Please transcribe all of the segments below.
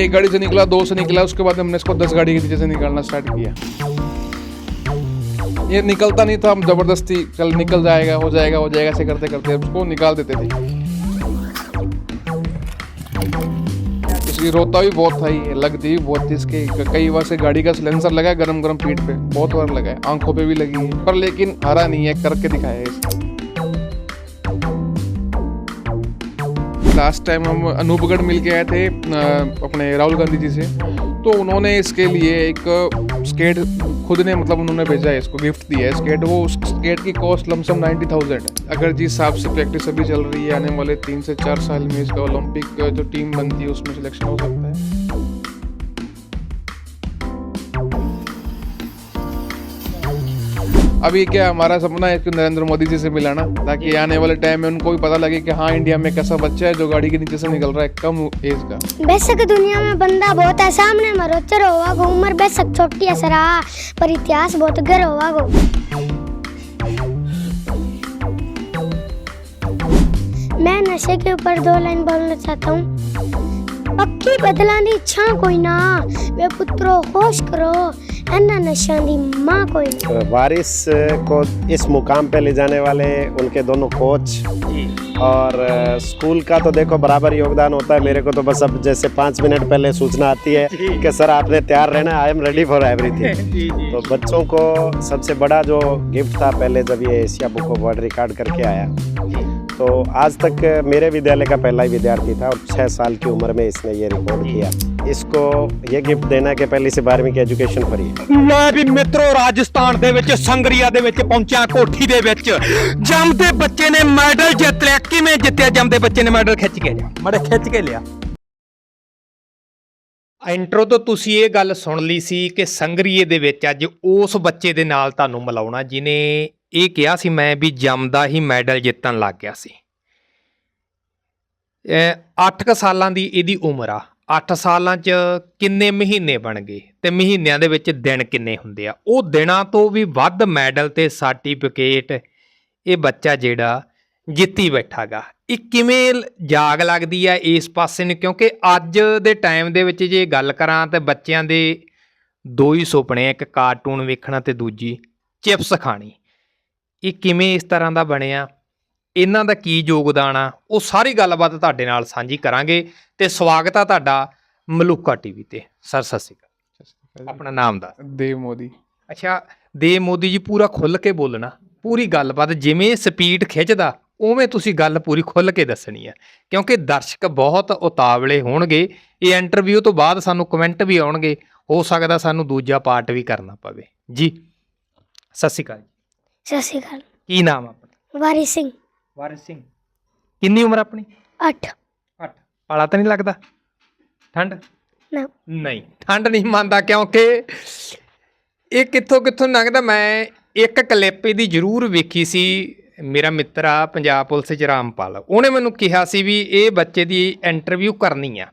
एक गाड़ी से निकला, दो से निकला, उसके बाद हमने इसको दस गाड़ी के नीचे से निकालना स्टार्ट किया। ये निकलता नहीं था, हम ज़बरदस्ती कल निकल जाएगा, हो जाएगा हो जाएगा, ऐसे करते करते उसको निकाल देते थे। इसकी रोता भी बहुत था ये लगती भी बहुत थी इसके कई बार से गाड़ी का सिलेंसर लगा गरम गरम पीठ पे, बहुत बार लगा है, आँखों पे भी लगी है, पर लेकिन हरा नहीं है, करके दिखाया है लास्ट टाइम हम अनूपगढ़ मिल के आए थे अपने राहुल गांधी जी से। तो उन्होंने इसके लिए एक स्केट खुद ने मतलब उन्होंने भेजा है, इसको गिफ्ट दिया है। स्केट, वो उस स्केट की कॉस्ट लमसम नाइन्टी थाउज़ेंड अगर जिस हिसाब से प्रैक्टिस अभी चल रही है, आने वाले तीन से चार साल में इसका ओलंपिक जो टीम बनती है, उसमें सिलेक्शन हो सकता है। अभी क्या हमारा सपना है कि नरेंद्र मोदी जी से मिलाना, ताकि आने वाले टाइम में उनको भी पता लगे कि हाँ इंडिया में कैसा बच्चा है जो गाड़ी के नीचे से निकल रहा है कम एज का। बेशक दुनिया में बंदा बहुत है, सामने मरोचर होगा गो उम्र बेशक छोटी है सरा, पर इतिहास बहुत गर होगा गो मैं नशे के ऊपर दो लाइन बोलना चाहता हूँ। पक्की बदलानी इच्छा कोई ना। वे पुत्रो होश करो। अन्ना नशानी माँ कोई वारिस को इस मुकाम पे ले जाने वाले उनके दोनों कोच। और स्कूल का तो देखो बराबर योगदान होता है। मेरे को तो बस अब जैसे पाँच मिनट पहले सूचना आती है कि सर आपने तैयार रहना I am ready for everything तो बच्चों को सबसे बड़ा जो गिफ्ट था पहले जब ये Asia book of world record करके आया। तो आज तक मेरे विद्यालय का पहला ही विद्यार्थी था और छः साल की उम्र में इसने ये रिकॉर्ड किया इसको ये गिफ्ट देना कि पहली से बारहवीं की एजुकेशन फ्री है ਲੈ ਵੀ ਮਿੱਤਰੋ ਰਾਜਸਥਾਨ ਦੇ ਵਿੱਚ ਸੰਗਰੀਆ ਦੇ ਵਿੱਚ ਪਹੁੰਚਿਆ ਕੋਠੀ ਦੇ ਵਿੱਚ ਜੰਮਦੇ ਬੱਚੇ ਨੇ ਮੈਡਲ ਜਿੱਤ ਲਿਆ ਕਿਵੇਂ ਜਿੱਤਿਆ ਜੰਮਦੇ ਬੱਚੇ ਨੇ ਮੈਡਲ ਖਿੱਚ ਕੇ ਲਿਆ ਮੜੇ ਖਿੱਚ ਕੇ ਲਿਆ ਇੰਟਰੋ ਤੋਂ ਤੁਸੀਂ ਇਹ ਗੱਲ ਸੁਣ ਲਈ ਸੀ ਕਿ ਸੰਗਰੀਏ ਦੇ ਵਿੱਚ ਅੱਜ ਉਸ ਬੱਚੇ ਦੇ ਨਾਲ ਤੁਹਾਨੂੰ ਮਿਲਾਉਣਾ ਜਿਨੇ ਇਹ ਕਿਹਾ ਸੀ ਮੈਂ ਵੀ ਜੰਮਦਾ ਹੀ ਮੈਡਲ ਜਿੱਤਣ ਲੱਗ ਗਿਆ ਸੀ। 8 ਸਾਲਾਂ ਦੀ ਇਹਦੀ ਉਮਰ ਆ। 8 ਸਾਲਾਂ 'ਚ ਕਿੰਨੇ ਮਹੀਨੇ ਬਣ ਗਏ ਤੇ ਮਹੀਨਿਆਂ ਦੇ ਵਿੱਚ ਦਿਨ ਕਿੰਨੇ ਹੁੰਦੇ ਆ। ਉਹ ਦਿਨਾਂ ਤੋਂ ਵੀ ਵੱਧ ਮੈਡਲ ਤੇ ਸਰਟੀਫਿਕੇਟ ਇਹ ਬੱਚਾ ਜਿਹੜਾ ਜਿੱਤੀ ਬੈਠਾਗਾ। ਇਹ ਕਿਵੇਂ ਜਾਗ ਲੱਗਦੀ ਆ ਇਸ ਪਾਸੇ ਨੂੰ? ਕਿਉਂਕਿ ਅੱਜ ਦੇ ਟਾਈਮ ਦੇ ਵਿੱਚ ਜੇ ਗੱਲ ਕਰਾਂ ਤੇ ਬੱਚਿਆਂ ਦੇ ਦੋ ਹੀ ਸੁਪਨੇ ਇੱਕ ਕਾਰਟੂਨ ਵੇਖਣਾ ਤੇ ਦੂਜੀ ਚਿਪਸ ਖਾਣੀ। ਇਹ ਕਿਵੇਂ ਇਸ ਤਰ੍ਹਾਂ ਦਾ ਬਣਿਆ? ਇਹਨਾਂ ਦਾ ਕੀ ਯੋਗਦਾਨ ਆ? ਉਹ ਸਾਰੀ ਗੱਲਬਾਤ ਤੁਹਾਡੇ ਨਾਲ ਸਾਂਝੀ ਕਰਾਂਗੇ ਤੇ ਸਵਾਗਤ ਆ ਤੁਹਾਡਾ ਮਲੂਕਾ ਟੀਵੀ ਤੇ। ਸਰ ਸਤਿ ਸ਼੍ਰੀ ਅਕਾਲ। ਆਪਣਾ ਨਾਮ ਦਾ ਦੇਵ ਮੋਦੀ। ਅੱਛਾ ਦੇਵ ਮੋਦੀ ਜੀ ਪੂਰਾ ਖੁੱਲ ਕੇ ਬੋਲਣਾ। ਪੂਰੀ ਗੱਲਬਾਤ ਜਿਵੇਂ ਸਪੀਡ ਖਿੱਚਦਾ ਉਵੇਂ ਤੁਸੀਂ ਗੱਲ ਪੂਰੀ ਖੁੱਲ ਕੇ ਦੱਸਣੀ ਆ। ਕਿਉਂਕਿ ਦਰਸ਼ਕ ਬਹੁਤ ਉਤਾਵਲੇ ਹੋਣਗੇ। ਇਹ ਇੰਟਰਵਿਊ ਤੋਂ ਬਾਅਦ ਸਾਨੂੰ ਕਮੈਂਟ ਵੀ ਆਉਣਗੇ। ਹੋ ਸਕਦਾ ਸਾਨੂੰ ਦੂਜਾ ਪਾਰਟ ਵੀ ਕਰਨਾ ਪਵੇ। ਜੀ ਸਤਿ ਸ਼੍ਰੀ ਅਕਾਲ ਸਤਿ ਸ਼੍ਰੀ ਅਕਾਲ। ਕੀ ਨਾਮ ਆਪਣਾ? ਵਾਰੀ ਸਿੰਘ। ਵਾਰਿਸ ਸਿੰਘ। ਕਿੰਨੀ ਉਮਰ ਆਪਣੀ? 8 8 ਪਾਲਾ ਤਾਂ ਨਹੀਂ ਲੱਗਦਾ? ਠੰਡ? ਨਾ। ਨਹੀਂ। ਠੰਡ ਨਹੀਂ ਮੰਨਦਾ ਕਿਉਂਕਿ ਇਹ ਕਿੱਥੋਂ ਕਿੱਥੋਂ ਲੰਘਦਾ? ਮੈਂ ਇੱਕ ਕਲਿੱਪ ਇਹਦੀ ਜ਼ਰੂਰ ਵੇਖੀ ਸੀ। ਮੇਰਾ ਮਿੱਤਰ ਆ ਪੰਜਾਬ ਪੁਲਿਸ ਚ ਰਾਮਪਾਲ। ਉਹਨੇ ਮੈਨੂੰ ਕਿਹਾ ਸੀ ਵੀ ਇਹ ਬੱਚੇ ਦੀ ਇੰਟਰਵਿਊ ਕਰਨੀ ਆ।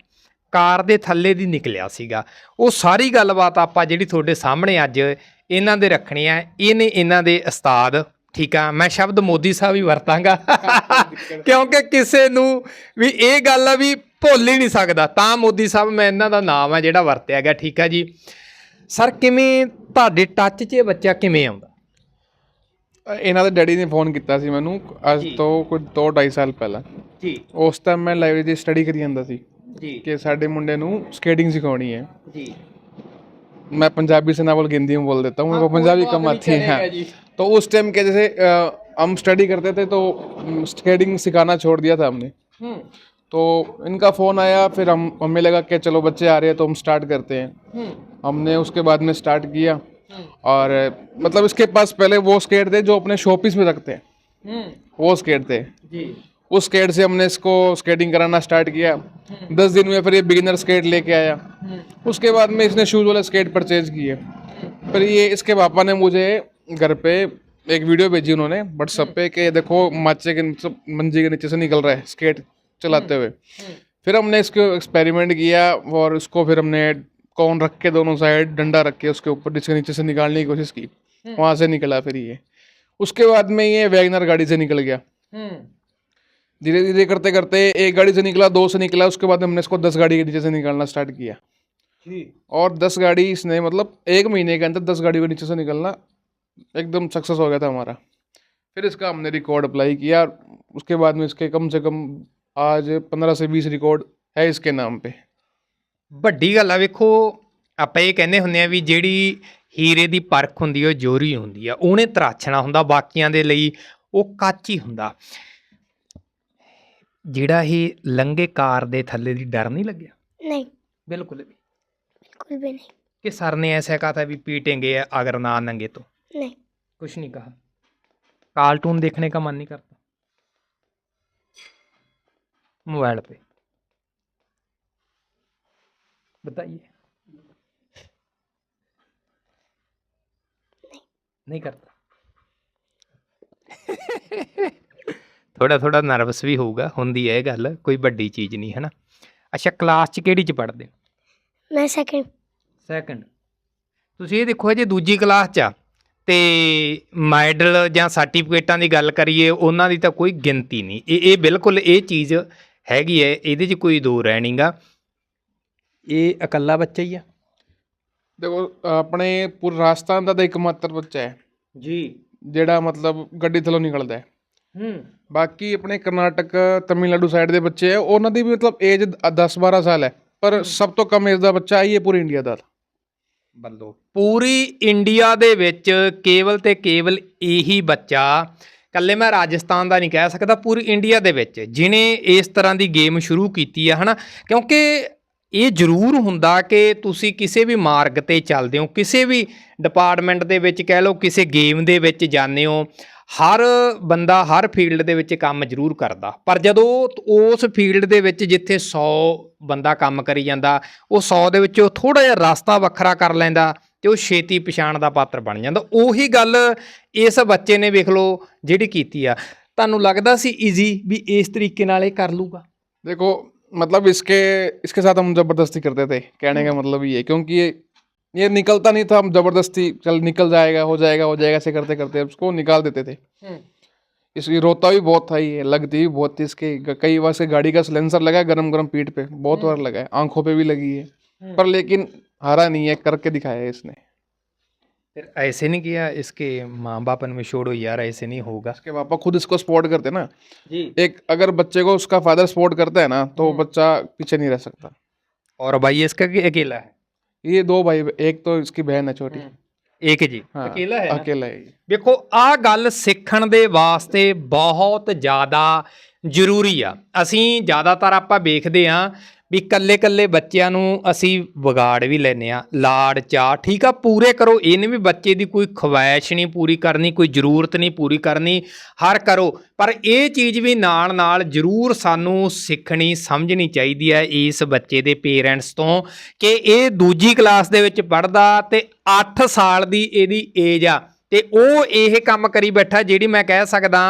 ਕਾਰ ਦੇ ਥੱਲੇ ਦੀ ਨਿਕਲਿਆ ਸੀਗਾ। ਉਹ ਸਾਰੀ ਗੱਲਬਾਤ ਆਪਾਂ ਜਿਹੜੀ ਤੁਹਾਡੇ ਸਾਹਮਣੇ ਅੱਜ ਇਹਨਾਂ ਦੇ ਰੱਖਣੇ ਆ ਇਹਨੇ ਇਹਨਾਂ ਦੇ ਉਸਤਾਦ ਠੀਕ ਆ? ਮੈਂ ਸ਼ਬਦ ਮੋਦੀ ਸਾਹਿਬ ਹੀ ਵਰਤਾਂਗਾ। ਕਿਉਂਕਿ ਕਿਸੇ ਨੂੰ ਵੀ ਇਹ ਗੱਲ ਆ ਵੀ ਭੁੱਲ ਹੀ ਨਹੀਂ ਸਕਦਾ। ਤਾਂ ਮੋਦੀ ਸਾਹਿਬ ਮੈਂ ਇਹਨਾਂ ਦਾ ਨਾਮ ਆ ਜਿਹੜਾ ਵਰਤਿਆ ਗਿਆ ਠੀਕ ਆ ਜੀ? ਸਰ ਕਿਵੇਂ ਤੁਹਾਡੇ ਟੱਚ 'ਚ ਇਹ ਬੱਚਾ ਕਿਵੇਂ ਆਉਂਦਾ? ਇਹਨਾਂ ਦੇ ਡੈਡੀ ਨੇ ਫੋਨ ਕੀਤਾ ਸੀ ਮੈਨੂੰ ਅੱਜ ਤੋਂ ਕੋਈ 2 2.5 ਸਾਲ ਪਹਿਲਾਂ। ਜੀ। ਉਸ ਟਾਈਮ ਮੈਂ ਲਾਇਬ੍ਰੇਰੀ ਸਟੱਡੀ ਕਰੀ ਜਾਂਦਾ ਸੀ ਜੀ। ਕਿ ਸਾਡੇ ਮੁੰਡੇ ਨੂੰ ਸਕੇਟਿੰਗ ਸਿਖਾਉਣੀ ਹੈ। ਜੀ। मैं पंजाबी से ना बोल के हिंदी में बोल देता हूँ मेरे को हाँ, पंजाबी कम आती है। तो उस टाइम के जैसे हम स्टडी करते थे तो स्केटिंग सिखाना छोड़ दिया था हमने। हम्म। तो इनका फ़ोन आया फिर हम हमें लगा कि चलो बच्चे आ रहे हैं तो हम स्टार्ट करते हैं। हम्म। हमने उसके बाद में स्टार्ट किया। और मतलब इसके पास पहले वो स्केट थे जो अपने शोपीस में रखते हैं। हम्म। वो स्केट थे। जी। उस स्केट से हमने इसको स्केटिंग कराना स्टार्ट किया। दस दिन में फिर ये बिगिनर स्केट लेके आया। उसके बाद में इसने शूज़ वाला स्केट परचेज किए। फिर ये इसके पापा ने मुझे घर पे एक वीडियो भेजी उन्होंने व्हाट्सअप पे कि देखो माचे के मंजी के नीचे से निकल रहा है स्केट चलाते हुए। फिर हमने इसको एक्सपेरिमेंट किया और उसको फिर हमने कौन रख के दोनों साइड डंडा रख के उसके ऊपर जिसके नीचे से निकालने की कोशिश की, वहाँ से निकला फिर ये। उसके बाद में ये वैगनर गाड़ी से निकल गया। धीरे धीरे करते करते एक गाड़ी से निकला दो से निकला उसके बाद हमने इसको दस गाड़ी के नीचे से निकालना स्टार्ट किया और दस गाड़ी इसने मतलब एक महीने के अंदर दस गाड़ी के नीचे से निकलना एकदम सक्सेस हो गया था हमारा फिर इसका हमने रिकॉर्ड अप्लाई किया उसके बाद में इसके कम से कम आज पंद्रह से बीस रिकॉर्ड है इसके नाम पे ਵੱਡੀ ਗੱਲ ਆ ਵੇਖੋ ਆਪਾਂ ਇਹ ਕਹਿੰਦੇ ਹੁੰਦੇ ਆ ਵੀ ਜਿਹੜੀ ਹੀਰੇ ਦੀ ਪਰਖ ਹੁੰਦੀ ਆ, ਉਹ ਜੋਰੀ ਹੁੰਦੀ ਆ ਉਹਨੇ ਤਰਾਛਣਾ ਹੁੰਦਾ ਬਾਕੀਆਂ ਦੇ ਲਈ ਉਹ ਕੱਚ ਹੀ ਹੁੰਦਾ ਜਿਹੜਾ ਇਹ ਲੰਗੇ ਕਾਰ ਦੇ ਥੱਲੇ ਦੀ ਡਰ ਨਹੀਂ ਲੱਗਿਆ नहीं ਬਿਲਕੁਲ ਵੀ बिल्कुल भी नहीं कि सर ने ऐसा कहा था भी पीटेंगे अगर ना नंगे तो नहीं कुछ नहीं कहा कार्टून देखने का मन नहीं करता मोबाइल पे बताइए नहीं करता ਥੋੜਾ ਥੋੜਾ ਨਰਵਸ ਵੀ ਹੋਊਗਾ ਹੁੰਦੀ ਹੈ ਇਹ ਗੱਲ ਕੋਈ ਵੱਡੀ ਚੀਜ਼ ਨਹੀਂ ਹੈ ਨਾ ਅੱਛਾ ਕਲਾਸ 'ਚ ਕਿਹੜੀ 'ਚ ਪੜ੍ਹਦੇ ਮੈਂ ਸੈਕਿੰਡ ਸੈਕੰਡ ਤੁਸੀਂ ਇਹ ਦੇਖੋ ਜੇ ਦੂਜੀ ਕਲਾਸ 'ਚ ਆ ਤੇ ਮੈਡਲ ਜਾਂ ਸਰਟੀਫਿਕੇਟਾਂ ਦੀ ਗੱਲ ਕਰੀਏ ਉਹਨਾਂ ਦੀ ਤਾਂ ਕੋਈ ਗਿਣਤੀ ਨਹੀਂ। ਇਹ ਇਹ ਬਿਲਕੁਲ ਇਹ ਚੀਜ਼ ਹੈਗੀ ਹੈ ਇਹਦੇ 'ਚ ਕੋਈ ਦੋ ਰਹਿ ਨਹੀਂਗਾ ਇਹ ਇਕੱਲਾ ਬੱਚਾ ਹੀ ਆ। ਦੇਖੋ ਆਪਣੇ ਪੂਰ ਰਾਜਸਥਾਨ ਦਾ ਤਾਂ ਇੱਕਮਾਤਰ ਬੱਚਾ ਹੈ। ਜੀ। ਜਿਹੜਾ ਮਤਲਬ ਗੱਡੀ ਥੱਲੋਂ ਨਿਕਲਦਾ ਹੈ। ਹੂੰ। ਬਾਕੀ ਆਪਣੇ ਕਰਨਾਟਕ ਤਮਿਲਨਾਡੂ ਸਾਈਡ ਦੇ ਬੱਚੇ ਆ ਉਹਨਾਂ ਦੀ ਵੀ ਮਤਲਬ ਏਜ 10 12 ਸਾਲ ਹੈ ਪਰ ਸਭ ਤੋਂ ਕਮ ਏਜ ਦਾ ਬੱਚਾ ਆਈ ਹੈ ਪੂਰੀ ਇੰਡੀਆ ਦਾ। ਬੱਲੋ ਪੂਰੀ ਇੰਡੀਆ ਦੇ ਵਿੱਚ ਕੇਵਲ ਤੇ ਕੇਵਲ ਇਹੀ ਬੱਚਾ ਕੱਲੇ ਮੈਂ ਰਾਜਸਥਾਨ ਦਾ ਨਹੀਂ ਕਹਿ ਸਕਦਾ ਪੂਰੀ ਇੰਡੀਆ ਦੇ ਵਿੱਚ ਜਿਨੇ ਇਸ ਤਰ੍ਹਾਂ ਦੀ ਗੇਮ ਸ਼ੁਰੂ ਕੀਤੀ ਆ ਹਨਾ? ਕਿਉਂਕਿ ਇਹ ਜ਼ਰੂਰ ਹੁੰਦਾ ਕਿ ਤੁਸੀਂ ਕਿਸੇ ਵੀ ਮਾਰਗ ਤੇ ਚੱਲਦੇ ਹੋ ਕਿਸੇ ਵੀ ਡਿਪਾਰਟਮੈਂਟ ਦੇ ਵਿੱਚ ਕਹਿ ਲਓ ਕਿਸੇ ਗੇਮ ਦੇ ਵਿੱਚ ਜਾਂਦੇ ਹੋ ਹਰ ਬੰਦਾ ਹਰ ਫੀਲਡ ਦੇ ਵਿੱਚ ਕੰਮ ਜ਼ਰੂਰ ਕਰਦਾ ਪਰ ਜਦੋਂ ਉਸ ਫੀਲਡ ਦੇ ਵਿੱਚ ਜਿੱਥੇ 100 ਬੰਦਾ ਕੰਮ ਕਰੀ ਜਾਂਦਾ ਉਹ 100 ਦੇ ਵਿੱਚੋਂ ਥੋੜਾ ਜਿਹਾ ਰਸਤਾ ਵੱਖਰਾ ਕਰ ਲੈਂਦਾ ਤੇ ਉਹ ਛੇਤੀ ਪਛਾਣ ਦਾ ਪਾਤਰ ਬਣ ਜਾਂਦਾ ਉਹੀ ਗੱਲ ਇਸ ਬੱਚੇ ਨੇ ਵੇਖ ਲਓ ਜਿਹੜੀ ਕੀਤੀ ਆ ਤੁਹਾਨੂੰ ਲੱਗਦਾ ਸੀ ਈਜ਼ੀ ਵੀ ਇਸ ਤਰੀਕੇ ਨਾਲ ਇਹ ਕਰ ਲੂਗਾ देखो मतलब इसके इसके साथ हम ज़बरदस्ती करते थे कहने का मतलब ये है क्योंकि ये निकलता नहीं था हम ज़बरदस्ती चल निकल जाएगा हो जाएगा हो जाएगा ऐसे करते करते उसको निकाल देते थे। इसकी रोता भी बहुत था ये लगती भी बहुत थी इसके कई बार से गाड़ी का सिलेंसर लगा है गरम गरम पीठ पे बहुत बार लगा है आँखों पे भी लगी है पर लेकिन हारा नहीं है करके दिखाया है इसने। फिर ऐसे नहीं किया इसके माँ बाप में छोड़ो यार ऐसे नहीं होगा। इसके पापा खुद इसको सपोर्ट करते ना। जी। एक अगर बच्चे को उसका फादर सपोर्ट करता है ना तो बच्चा पीछे नहीं रह सकता। और भाई इसका कि अकेला है? ये दो भाई एक तो इसकी बहन है छोटी एक जी हाँ, अकेला है ना? अकेला है ये। ਵੇਖੋ ਆ ਗੱਲ ਸਿੱਖਣ ਦੇ ਵਾਸਤੇ ਬਹੁਤ ਜ਼ਿਆਦਾ ਜ਼ਰੂਰੀ ਆ ਅਸੀਂ ਜ਼ਿਆਦਾਤਰ ਆਪਾਂ ਵੇਖਦੇ ਆ ਵੀ ਕੱਲੇ ਕੱਲੇ ਬੱਚਿਆਂ ਨੂੰ ਅਸੀਂ ਵਿਗਾੜ ਵੀ ਲੈਨੇ ਆ ਲਾੜ ਚਾਹ ਠੀਕ ਆ, ਪੂਰੇ ਕਰੋ, ਇਹ ਨਹੀਂ ਵੀ ਬੱਚੇ ਦੀ ਕੋਈ ਖਵਾਇਸ਼ ਨਹੀਂ ਪੂਰੀ ਕਰਨੀ, ਕੋਈ ਜ਼ਰੂਰਤ ਨਹੀਂ ਪੂਰੀ ਕਰਨੀ, ਹਰ ਕਰੋ, ਪਰ ਇਹ ਚੀਜ਼ ਵੀ ਨਾਲ ਨਾਲ ਜ਼ਰੂਰ ਸਾਨੂੰ ਸਿੱਖਣੀ, ਸਮਝਣੀ ਚਾਹੀਦੀ ਹੈ ਇਸ ਬੱਚੇ ਦੇ ਪੇਰੈਂਟਸ ਤੋਂ ਕਿ ਇਹ ਦੂਜੀ ਕਲਾਸ ਦੇ ਵਿੱਚ ਪੜਦਾ ਤੇ 8 ਸਾਲ ਦੀ ਇਹਦੀ ਏਜ ਆ। ਤੇ ਉਹ ਇਹ ਕੰਮ ਕਰੀ ਬੈਠਾ ਜਿਹੜੀ ਮੈਂ ਕਹਿ ਸਕਦਾ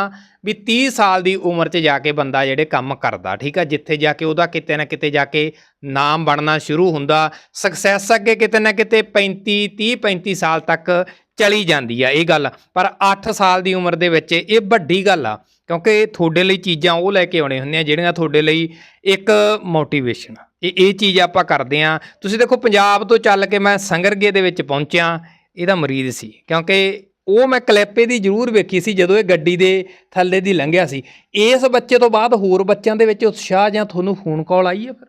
ਵੀ 30 ਸਾਲ ਦੀ ਉਮਰ 'ਚ ਜਾ ਕੇ ਬੰਦਾ ਜਿਹੜੇ ਕੰਮ ਕਰਦਾ, ਠੀਕ ਆ? ਜਿੱਥੇ ਜਾ ਕੇ ਉਹਦਾ ਕਿਤੇ ਨਾ ਕਿਤੇ ਜਾ ਕੇ ਨਾਮ ਬਣਨਾ ਸ਼ੁਰੂ ਹੁੰਦਾ ਸਕਸੈਸ ਅੱਗੇ ਕਿਤੇ ਨਾ ਕਿਤੇ 35 30 35 ਸਾਲ ਤੱਕ ਚਲੀ ਜਾਂਦੀ ਆ ਇਹ ਗੱਲ। ਪਰ 8 ਸਾਲ ਦੀ ਉਮਰ ਦੇ ਵਿੱਚ ਇਹ ਵੱਡੀ ਗੱਲ ਆ, ਕਿਉਂਕਿ ਤੁਹਾਡੇ ਲਈ ਚੀਜ਼ਾਂ ਉਹ ਲੈ ਕੇ ਆਉਣੇ ਹੁੰਦੀਆਂ ਜਿਹੜੀਆਂ ਤੁਹਾਡੇ ਲਈ ਇੱਕ ਮੋਟੀਵੇਸ਼ਨ ਇਹ ਇਹ ਚੀਜ਼ ਆਪਾਂ ਕਰਦੇ ਆ। ਤੁਸੀਂ ਦੇਖੋ ਪੰਜਾਬ ਤੋਂ ਚੱਲ ਕੇ ਮੈਂ ਸੰਗਰਗੇ ਦੇ ਵਿੱਚ ਪਹੁੰਚਿਆ ਇਹਦਾ ਮਰੀਜ਼ ਸੀ ਕਿਉਂਕਿ ਉਹ ਮੈਂ ਕਲਿੱਪ ਇਹਦੀ ਜ਼ਰੂਰ ਵੇਖੀ ਸੀ ਜਦੋਂ ਇਹ ਗੱਡੀ ਦੇ ਥੱਲੇ ਦੀ ਲੰਘਿਆ ਸੀ ਇਸ ਬੱਚੇ ਤੋਂ ਬਾਅਦ ਹੋਰ ਬੱਚਿਆਂ ਦੇ ਵਿੱਚ ਉਤਸ਼ਾਹ ਜਾਂ ਤੁਹਾਨੂੰ ਫੋਨ ਕਾਲ ਆਈ ਹੈ ਫਿਰ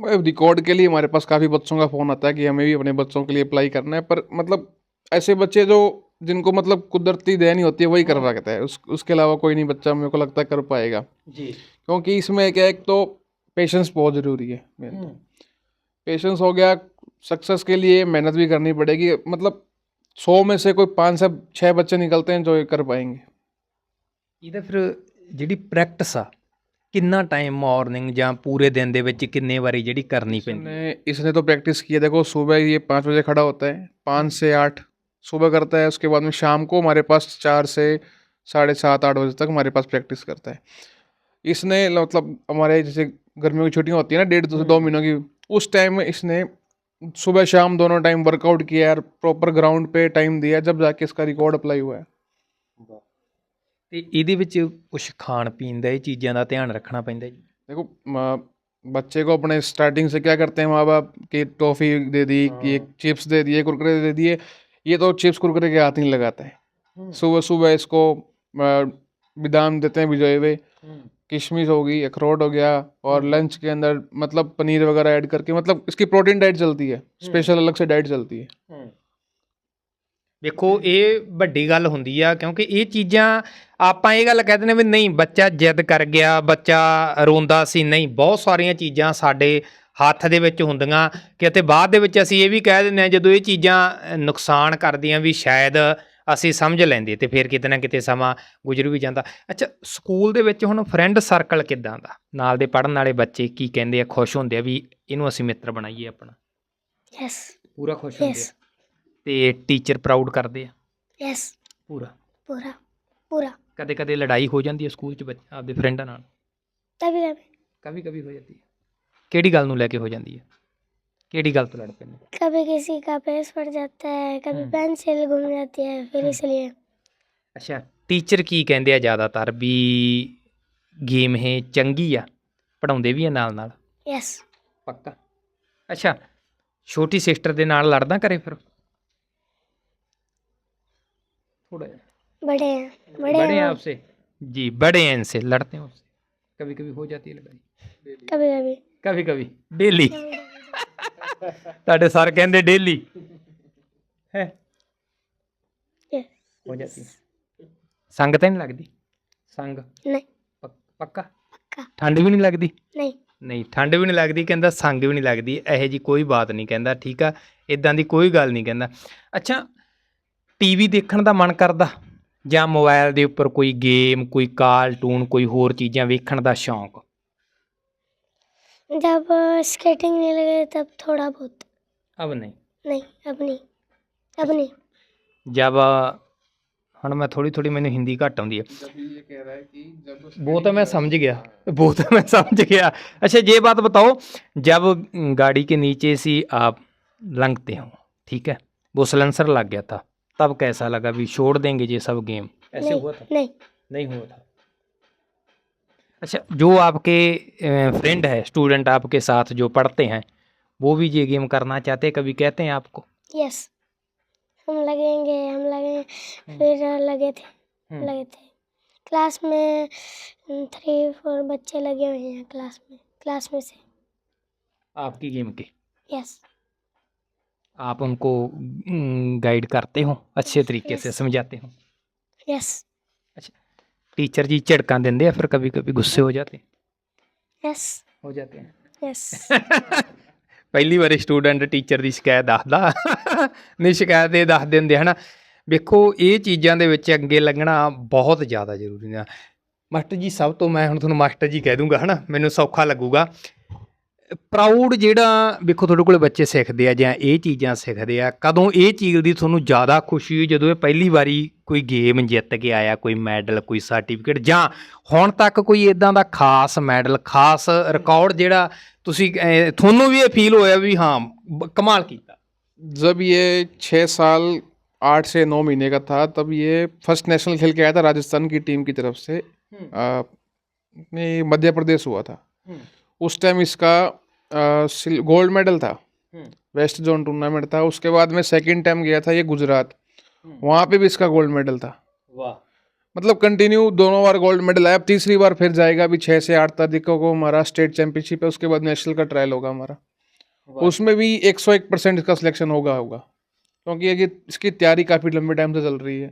रिकॉर्ड के लिए हमारे पास काफ़ी बच्चों का फ़ोन आता है कि हमें भी अपने बच्चों के लिए अप्लाई करना है पर मतलब ऐसे बच्चे जो जिनको मतलब कुदरती देनी होती है वही कर सकता है उस उसके अलावा कोई नहीं बच्चा मेरे को लगता है कर पाएगा ਜੀ क्योंकि इसमें क्या है, एक तो पेशेंस बहुत ज़रूरी है पेशेंस हो गया सक्सेस के लिए मेहनत भी करनी पड़ेगी मतलब सौ में से कोई पाँच से छः बच्चे निकलते हैं जो ये कर पाएंगे ਇਹਦਾ ਫਿਰ ਜਿਹੜੀ ਪ੍ਰੈਕਟਿਸ ਆ ਕਿੰਨਾ ਟਾਈਮ ਮਾਰਨਿੰਗ ਜਾਂ ਪੂਰੇ ਦਿਨ ਦੇ ਵਿੱਚ ਕਿੰਨੇ ਵਾਰੀ ਜਿਹੜੀ ਕਰਨੀ ਪੈਂਦੀ इसने इसने तो प्रैक्टिस की है देखो सुबह ये पाँच बजे खड़ा होता है पाँच से आठ सुबह करता है उसके बाद में शाम को हमारे पास चार से साढ़े सात आठ बजे तक हमारे पास प्रैक्टिस करता है इसने मतलब हमारे जैसे गर्मियों की छुट्टियां होती है ना डेढ़ से दो महीनों की उस टाइम में इसने सुबह शाम दोनों टाइम वर्कआउट किया है प्रॉपर ग्राउंड पे टाइम दिया जब जाके इसका रिकॉर्ड अप्लाई हुआ है ਤੇ ਇਹਦੇ ਵਿੱਚ ਕੁਝ ਖਾਣ ਪੀਣ ਦਾ ਇਹ ਚੀਜ਼ਾਂ ਦਾ ਧਿਆਨ ਰੱਖਣਾ ਪੈਂਦਾ ਜੀ देखो म- बच्चे को अपने स्टार्टिंग से क्या करते हैं माँ बाप कि टॉफ़ी दे दी कि चिप्स दे दिए कुरकुरे दे दिए ये तो चिप्स कुरकुरे के हाथ नहीं लगाते हैं सुबह सुबह इसको अ, बादाम देते हैं भिजोए हुए किशमिश हो गई अखरोट हो गया और लंच के अंदर मतलब पनीर वगैरह ऐड करके मतलब इसकी प्रोटीन डाइट चलती है स्पेशल अलग से डाइट चलती है ਵੇਖੋ ਇਹ ਵੱਡੀ ਗੱਲ ਹੁੰਦੀ ਆ ਕਿਉਂਕਿ ਇਹ ਚੀਜ਼ਾਂ ਆਪਾਂ ਇਹ ਗੱਲ ਕਹਿ ਦਿੰਦੇ ਵੀ ਨਹੀਂ ਬੱਚਾ ਜਿੱਦ ਕਰ ਗਿਆ ਬੱਚਾ ਰੋਂਦਾ ਸੀ ਨਹੀਂ ਬਹੁਤ ਸਾਰੀਆਂ ਚੀਜ਼ਾਂ ਸਾਡੇ ਹੱਥ ਦੇ ਵਿੱਚ ਹੁੰਦੀਆਂ ਕਿਤੇ ਬਾਅਦ ਦੇ ਵਿੱਚ ਅਸੀਂ ਇਹ ਵੀ ਕਹਿ ਦਿੰਦੇ ਆ ਜਦੋਂ ਇਹ ਚੀਜ਼ਾਂ ਅ, ਨੁਕਸਾਨ ਕਰਦੀਆਂ ਵੀ ਸ਼ਾਇਦ ਅਸੀਂ ਸਮਝ ਲੈਂਦੇ ਤੇ ਫਿਰ ਕਿਤੇ ਨਾ ਕਿਤੇ ਸਮਾਂ ਗੁਜ਼ਰ ਵੀ ਜਾਂਦਾ। ਅੱਛਾ ਸਕੂਲ ਦੇ ਵਿੱਚ ਹੁਣ ਫਰੈਂਡ ਸਰਕਲ ਕਿਦਾਂ ਦਾ? ਨਾਲ ਦੇ ਪੜਨ ਵਾਲੇ ਬੱਚੇ ਕੀ ਕਹਿੰਦੇ ਆ? ਖੁਸ਼ ਹੁੰਦੇ ਆ ਵੀ ਇਹਨੂੰ ਅਸੀਂ ਮਿੱਤਰ ਬਣਾਈਏ ਆਪਣਾ। ਯੈਸ ਪੂਰਾ ਖੁਸ਼ ਹੁੰਦੇ ਆ? ਤੇ ਟੀਚਰ ਪ੍ਰਾਊਡ ਕਰਦੇ ਆ? ਯੈਸ ਪੂਰਾ? ਪੂਰਾ ਪੂਰਾ। ਕਦੇ ਕਦੇ ਲੜਾਈ ਹੋ ਜਾਂਦੀ ਹੈ ਸਕੂਲ 'ਚ ਬੱਚ- ਆਪਦੇ ਫਰੈਂਡਾਂ ਨਾਲ? ਕभी कभी ਕभी ਕਭੀ ਹੋ ਜਾਂਦੀ ਹੈ ਕਿਹੜੀ ਗੱਲ ਨੂੰ ਲੈ ਕੇ ਹੋ ਜਾਂਦੀ ਹੈ ਕਿਹੜੀ ਗੱਲ ਤੋਂ ਲੜ ਪੈਂਦੇ कभी किसी का पेस पड़ जाता है कभी हम्म। पेंसिल घूम जाती है फिर हम्म। इसलिए ਅੱਛਾ ਟੀਚਰ ਕੀ ਕਹਿੰਦੇ ਆ ਜ਼ਿਆਦਾਤਰ ਵੀ ਗੇਮ ਇਹ ਚੰਗੀ ਆ ਪੜਾਉਂਦੇ ਵੀ ਆ ਨਾਲ ਨਾਲ यस ਪੱਕਾ ਅੱਛਾ ਛੋਟੀ ਸਿਸਟਰ ਦੇ ਨਾਲ ਲੜਦਾ ਕਰੇ ਫਿਰ ਥੋੜਾ बड़े हैं बड़े बड़े हैं हैं आपसे जी बड़े हैं इनसे लड़ते हैं उससे कभी कभी हो जाती है लड़ाई कभी कभी कभी कभी डेली ਤੁਹਾਡੇ ਸਰ ਕਹਿੰਦੇ ਡੇਲੀ ਹੈ। ਹੋ ਜਾਂਦੀ। ਸੰਗ ਤਾਂ ਨਹੀਂ ਲੱਗਦੀ? ਸੰਗ। ਨਹੀਂ। ਪੱਕਾ ਠੰਡ ਵੀ ਨਹੀਂ ਲੱਗਦੀ? ਨਹੀਂ। ਨਹੀਂ ਠੰਡ ਵੀ ਨਹੀਂ ਲੱਗਦੀ ਕਹਿੰਦਾ ਸੰਗ ਵੀ ਨਹੀਂ ਲੱਗਦੀ। ਇਹੋ ਜੀ ਕੋਈ ਬਾਤ ਨਹੀਂ ਕਹਿੰਦਾ ਠੀਕ ਆ? ਇਦਾਂ ਦੀ ਕੋਈ ਗੱਲ ਨਹੀਂ ਕਹਿੰਦਾ। ਅੱਛਾ ਟੀਵੀ ਦੇਖਣ ਦਾ ਮਨ ਕਰਦਾ? ਜਾਂ ਮੋਬਾਈਲ ਦੇ ਉੱਪਰ ਕੋਈ ਗੇਮ ਕੋਈ ਕਾਰਟੂਨ ਕੋਈ ਹੋਰ ਚੀਜ਼ਾਂ ਵੇਖਣ ਦਾ ਸ਼ੌਂਕ? जब स्केटिंग नहीं लगे तब थोड़ा बहुत ਅਬ ਨਹੀਂ नहीं अब नहीं अब नहीं ਜਬ ਹੁਣ ਮੈਂ ਥੋੜੀ ਥੋੜੀ ਮੈਨੂੰ ਹਿੰਦੀ ਘੱਟ ਆਉਂਦੀ ਹੈ जब ये कह रहा है कि जब वो तो मैं समझ गया वो तो मैं समझ गया अच्छा ये बात बताओ जब अम, गाड़ी के नीचे से आप लंघते हो ठीक है वो सलेंसर लग गया था तब कैसा लगा भी छोड़ देंगे ये सब गेम ऐसे नहीं हुआ था नहीं नहीं हुआ था अच्छा जो आपके फ्रेंड है स्टूडेंट आपके साथ जो पढ़ते हैं वो भी ये गेम करना चाहते हैं कभी कहते हैं आपको? यस हम लगेंगे हम लगे फिर लगे थे हम्म। लगे थे। क्लास में थ्री फोर बच्चे लगे हुए हैं क्लास में क्लास में से। आपकी गेम के? यस आप उनको गाइड करते हो अच्छे तरीके से समझाते हो? यस टीचर जी झड़का देंगे या फिर कभी कभी गुस्से हो जाते यस हो जाते हैं यस ਪਹਿਲੀ ਵਾਰੀ ਸਟੂਡੈਂਟ ਟੀਚਰ ਦੀ ਸ਼ਿਕਾਇਤ ਦੱਸਦਾ ਨਹੀਂ ਸ਼ਿਕਾਇਤ ਇਹ ਦੱਸ ਦਿੰਦੇ ਹਨਾ ਵੇਖੋ ਇਹ ਚੀਜ਼ਾਂ ਦੇ ਵਿੱਚ ਅੱਗੇ ਲੱਗਣਾ ਬਹੁਤ ਜ਼ਿਆਦਾ ਜ਼ਰੂਰੀ ਆ ਮਾਸਟਰ ਜੀ ਸਭ ਤੋਂ ਮੈਂ ਹੁਣ ਤੁਹਾਨੂੰ ਮਾਸਟਰ ਜੀ ਕਹਿ ਦੂੰਗਾ ਹਨਾ ਮੈਨੂੰ ਸੌਖਾ ਲੱਗੂਗਾ ਪ੍ਰਾਊਡ ਜਿਹੜਾ ਵੇਖੋ ਤੁਹਾਡੇ ਕੋਲੇ ਬੱਚੇ ਸਿੱਖਦੇ ਆ ਜਾਂ ਇਹ ਚੀਜ਼ਾਂ ਸਿੱਖਦੇ ਆ ਕਦੋਂ ਇਹ ਚੀਜ਼ ਦੀ ਤੁਹਾਨੂੰ ਜ਼ਿਆਦਾ ਖੁਸ਼ੀ ਹੋਈ ਜਦੋਂ ਇਹ ਪਹਿਲੀ ਵਾਰੀ ਕੋਈ ਗੇਮ ਜਿੱਤ ਕੇ ਆਇਆ ਕੋਈ ਮੈਡਲ ਕੋਈ ਸਰਟੀਫਿਕੇਟ ਜਾਂ ਹੁਣ ਤੱਕ ਕੋਈ ਇਦਾਂ ਦਾ ਖਾਸ ਮੈਡਲ ਖਾਸ ਰਿਕਾਰਡ ਜਿਹੜਾ ਤੁਸੀਂ ਅਹ, ਤੁਹਾਨੂੰ ਵੀ ਇਹ ਫੀਲ ਹੋਇਆ ਵੀ ਹਾਂ ਬ- ਕਮਾਲ ਕੀਤਾ जब ये छः साल आठ से नौ महीने का था तब ये फर्स्ट नेशनल खेल के आया था राजस्थान की टीम की तरफ से आ, अपने मध्य प्रदेश हुआ था उस टाइम इसका गोल्ड मेडल था। वेस्ट जोन टूर्नामेंट था। उसके बाद में सेकंड टाइम गया था ये गुजरात। वहाँ पे भी इसका गोल्ड मेडल था। वाह। मतलब कंटिन्यू दोनों बार गोल्ड मेडल आया। अब तीसरी बार फिर जाएगा अभी छः से आठ तारीख को हमारा स्टेट चैंपियनशिप है। उसके बाद नेशनल का ट्रायल होगा हमारा। उसमें भी 101 परसेंट इसका सिलेक्शन होगा होगा। क्योंकि ये इसकी तैयारी काफ़ी लंबे टाइम से चल रही है।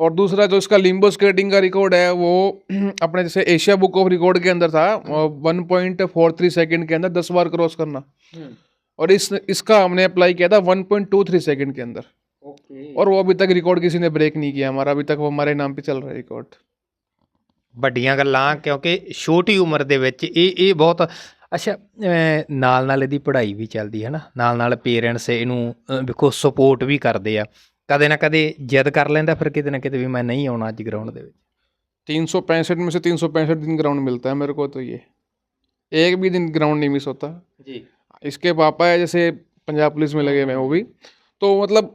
और दूसरा जो इसका लिम्बो स्केटिंग का रिकॉर्ड है वो अपने जैसे एशिया बुक ऑफ रिकॉर्ड के अंदर था one point four three second के अंदर दस बार क्रॉस करना और इस इसका हमने अप्लाई किया था one point two three second के अंदर ओके और वो अभी तक रिकॉर्ड किसी ने ब्रेक नहीं किया हमारा अभी तक वो हमारे नाम पे चल रहा है रिकॉर्ड ਵੱਡੀਆਂ ਗੱਲਾਂ ਕਿਉਂਕਿ ਛੋਟੀ ਉਮਰ ਦੇ ਵਿੱਚ ਇਹ ਇਹ ਬਹੁਤ ਅੱਛਾ ਅਹ, ਨਾਲ ਨਾਲ ਇਹਦੀ ਪੜ੍ਹਾਈ ਵੀ ਚੱਲਦੀ ਹੈ ਨਾ ਨਾਲ ਨਾਲ ਪੇਰੈਂਟਸ ਇਹਨੂੰ ਅਹ, ਵੇਖੋ ਸਪੋਰਟ ਵੀ ਕਰਦੇ ਆ ਕਦੇ ਨਾ ਕਦੇ ਜਿੱਦ ਕਰ ਲੈਂਦਾ ਫਿਰ ਕਿਤੇ ਨਾ ਕਿਤੇ ਵੀ ਮੈਂ ਨਹੀਂ ਆਉਣਾ ਅੱਜ ਗਰਾਊਂਡ ਦੇ ਵਿੱਚ तीन सौ पैंसठ में से तीन सौ पैंसठ दिन ग्राउंड मिलता है मेरे को तो ये एक भी दिन ग्राउंड नहीं मिस होता ਜੀ इसके पापा है जैसे पंजाब पुलिस में लगे हुए हैं वो भी तो मतलब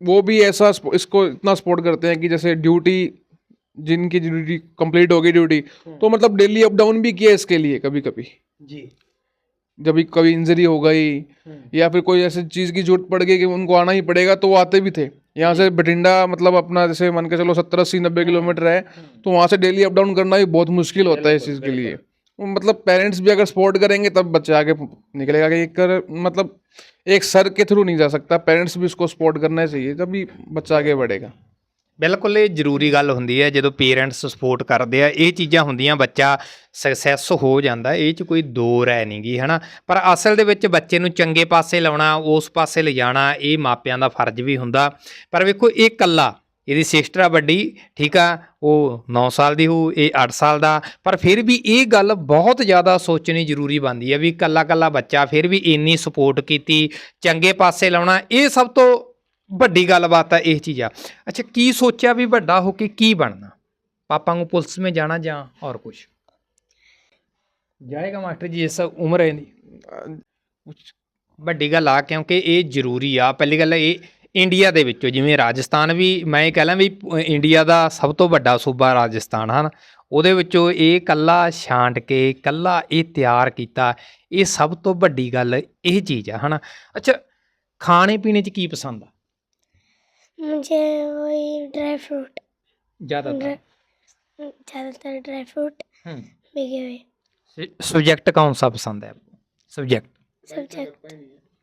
वो भी ऐसा स्पो- इसको इतना सपोर्ट करते हैं कि जैसे ड्यूटी जिनकी ड्यूटी कंप्लीट होगी ड्यूटी तो मतलब डेली अप डाउन भी किया इसके लिए कभी कभी ਜੀ जब भी कभी इंजरी हो गई या फिर कोई ऐसी चीज़ की जरूरत पड़ गई कि उनको आना ही पड़ेगा तो वो आते भी थे यहाँ से बठिंडा मतलब अपना जैसे मान के चलो सत्तर अस्सी नब्बे किलोमीटर है तो वहाँ से डेली अप डाउन करना भी बहुत मुश्किल होता है इस चीज़ के लिए। मतलब पेरेंट्स भी अगर सपोर्ट करेंगे तब बच्चा आगे निकलेगा कि एक कर मतलब एक सर के थ्रू नहीं जा सकता। पेरेंट्स भी उसको सपोर्ट करना चाहिए तभी बच्चा आगे बढ़ेगा। ਬਿਲਕੁਲ ਇਹ ਜ਼ਰੂਰੀ ਗੱਲ ਹੁੰਦੀ ਹੈ, ਜਦੋਂ ਪੇਰੈਂਟਸ ਸਪੋਰਟ ਕਰਦੇ ਆ, ਇਹ ਚੀਜ਼ਾਂ ਹੁੰਦੀਆਂ, ਬੱਚਾ ਸਕਸੈਸ ਹੋ ਜਾਂਦਾ, ਇਹ 'ਚ ਕੋਈ ਦੋ ਰਾਏ ਨਹੀਂਗੀ ਹਨਾ? ਪਰ ਅਸਲ ਦੇ ਵਿੱਚ ਬੱਚੇ ਨੂੰ ਚੰਗੇ ਪਾਸੇ ਲਾਉਣਾ, ਉਸ ਪਾਸੇ ਲਿਜਾਣਾ, ਇਹ ਮਾਪਿਆਂ ਦਾ ਫਰਜ਼ ਵੀ ਹੁੰਦਾ। ਪਰ ਵੇਖੋ, ਇਹ ਕੱਲਾ ਇਹਦੀ ਸਿਸਟਰ ਆ ਵੱਡੀ, ਠੀਕ ਆ, ਉਹ 9 ਸਾਲ ਦੀ ਹੋ, ਇਹ 8 ਸਾਲ ਦਾ, ਪਰ ਫਿਰ ਵੀ ਇਹ ਗੱਲ ਬਹੁਤ ਜ਼ਿਆਦਾ ਸੋਚਣੀ ਜ਼ਰੂਰੀ ਬਣਦੀ ਹੈ ਵੀ ਕੱਲਾ ਕੱਲਾ ਬੱਚਾ ਫਿਰ ਵੀ ਇੰਨੀ ਸਪੋਰਟ ਕੀਤੀ, ਚੰਗੇ ਪਾਸੇ ਲਾਉਣਾ, ਇਹ ਸਭ ਤੋਂ ਵੱਡੀ ਗੱਲਬਾਤ ਆ, ਇਹ ਚੀਜ਼ ਆ। ਅੱਛਾ, ਕੀ ਸੋਚਿਆ ਵੀ ਵੱਡਾ ਹੋ ਕੇ ਕੀ ਬਣਨਾ? ਪਾਪਾ ਨੂੰ ਪੁਲਿਸ ਵਿੱਚ ਜਾਣਾ ਜਾਂ ਹੋਰ ਕੁਝ ਜਾਏਗਾ ਮਾਸਟਰ ਜੀ, ਇਸ ਉਮਰ ਹੈ ਦੀ ਵੱਡੀ ਗੱਲ ਆ, ਕਿਉਂਕਿ ਇਹ ਜ਼ਰੂਰੀ ਆ। ਪਹਿਲੀ ਗੱਲ ਇਹ, ਇੰਡੀਆ ਦੇ ਵਿੱਚੋਂ, ਜਿਵੇਂ ਰਾਜਸਥਾਨ ਵੀ, ਮੈਂ ਇਹ ਲਾਂ ਵੀ, ਇੰਡੀਆ ਦਾ ਸਭ ਤੋਂ ਵੱਡਾ ਸੂਬਾ ਰਾਜਸਥਾਨ, ਹਨ? ਉਹਦੇ ਵਿੱਚੋਂ ਇਹ ਕੱਲਾ ਛਾਂਟ ਕੇ, ਕੱਲਾ ਇਹ ਤਿਆਰ ਕੀਤਾ, ਇਹ ਸਭ ਤੋਂ ਵੱਡੀ ਗੱਲ ਇਹ ਚੀਜ਼ ਆ, ਹਨਾ? ਅੱਛਾ ਖਾਣੇ ਪੀਣੇ 'ਚ ਕੀ ਪਸੰਦ ਆ? मुझे वही ड्राई फ्रूट। ज़्यादा ज़्यादातर ड्राई फ्रूट हम्म। भीगे हुए। सब्जेक्ट कौन सा पसंद है आपको? सब्जेक्ट सब्जेक्ट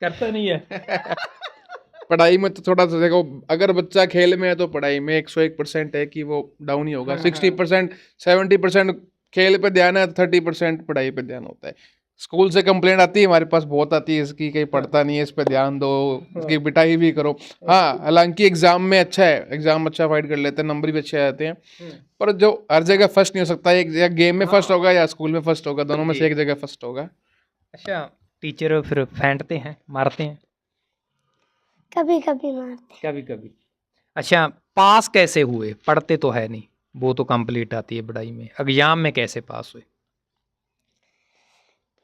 करता नहीं है। पढ़ाई में तो थोड़ा सा देखो अगर बच्चा खेल में है तो पढ़ाई में एक सौ एक परसेंट है कि वो डाउन ही होगा। हाँ। सिक्सटी परसेंट सेवेंटी परसेंट खेल पे ध्यान है तो थर्टी परसेंट पढ़ाई पे ध्यान होता है। स्कूल से कंप्लेंट आती है हमारे पास बहुत आती है इसकी कहीं पढ़ता नहीं है इस पर ध्यान दो इसकी पिटाई भी करो। हाँ। हालाँकि एग्ज़ाम में अच्छा है एग्ज़ाम अच्छा फाइट कर लेते हैं नंबर भी अच्छे आते हैं। पर जो हर जगह फ़र्स्ट नहीं हो सकता एक या गेम में फ़र्स्ट होगा या स्कूल में फ़र्स्ट होगा दोनों में से एक जगह फ़र्स्ट होगा। अच्छा टीचर फिर फेंटते हैं मारते हैं? कभी कभी मारते कभी कभी अच्छा पास कैसे हुए? पढ़ते तो है नहीं वो तो कंप्लीट आती है पढ़ाई में। एग्ज़ाम में कैसे पास हुए?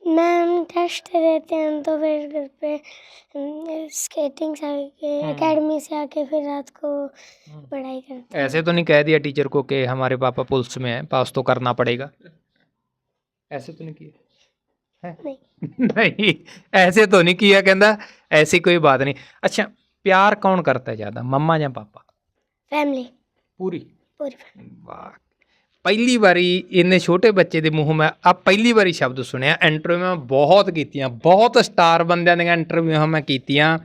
मैम टेस्ट देते हैं तो फिर घर पे स्केटिंग से आके एकेडमी से आके फिर रात को पढ़ाई करते ऐसे तो नहीं कह दिया टीचर को कि हमारे पापा पुलिस में है पास तो करना पड़ेगा ऐसे तो नहीं किया है नहीं नहीं ऐसे तो नहीं किया कहता ऐसी कोई बात नहीं अच्छा प्यार कौन करता है ज़्यादा मम्मा या पापा फैमिली पूरी पूरी family। ਵਾਹ ਪਹਿਲੀ ਵਾਰੀ ਇੰਨੇ ਛੋਟੇ ਬੱਚੇ ਦੇ ਮੂੰਹੋਂ ਮੈਂ ਆ ਪਹਿਲੀ ਵਾਰੀ ਸ਼ਬਦ ਸੁਣਿਆ ਇੰਟਰਵਿਊ ਮੈਂ ਬਹੁਤ ਕੀਤੀਆਂ, ਬਹੁਤ ਸਟਾਰ ਬੰਦਿਆਂ ਦੀਆਂ ਇੰਟਰਵਿਊਆਂ ਮੈਂ ਕੀਤੀਆਂ,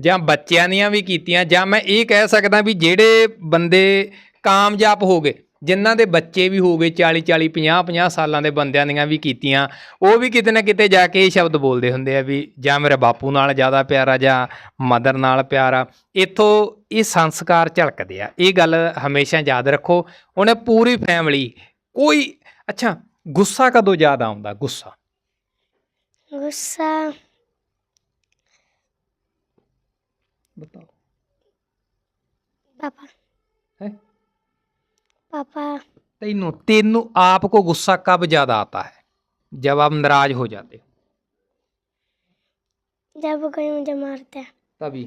ਜਾਂ ਬੱਚਿਆਂ ਦੀਆਂ ਵੀ ਕੀਤੀਆਂ, ਜਾਂ ਮੈਂ ਇਹ ਕਹਿ ਸਕਦਾ ਵੀ ਜਿਹੜੇ ਬੰਦੇ ਕਾਮਯਾਬ ਹੋ ਗਏ ਜਿਨ੍ਹਾਂ ਦੇ ਬੱਚੇ ਵੀ ਹੋ ਗਏ 40 40 50 50 ਸਾਲਾਂ ਦੇ ਬੰਦਿਆਂ ਦੀਆਂ ਵੀ ਕੀਤੀਆਂ ਉਹ ਵੀ ਕਿਤੇ ਨਾ ਕਿਤੇ ਜਾ ਕੇ ਇਹ ਸ਼ਬਦ ਬੋਲਦੇ ਹੁੰਦੇ ਆ ਵੀ ਜਾਂ ਮੇਰੇ ਬਾਪੂ ਨਾਲ ਜ਼ਿਆਦਾ ਪਿਆਰਾ ਜਾਂ ਮਦਰ ਨਾਲ ਪਿਆਰਾ ਇਥੋਂ ਇਹ ਸੰਸਕਾਰ ਝਲਕਦੇ ਆ। ਇਹ ਗੱਲ ਹਮੇਸ਼ਾ ਯਾਦ ਰੱਖੋ। ਉਹਨੇ ਪੂਰੀ ਫੈਮਿਲੀ ਕੋਈ ਅੱਛਾ ਗੁੱਸਾ ਕਦੋਂ ਯਾਦ ਆਉਂਦਾ? ਗੁੱਸਾ? ਗੁੱਸਾ। ਬਤਾਓ। ਪਾਪਾ। पापा ਤੈਨੂੰ ਤੈਨੂੰ ਆਪ को गुस्सा कब ज्यादा आता है जब आप नाराज हो जाते हो जब वो कहीं मुझे मारते हैं तभी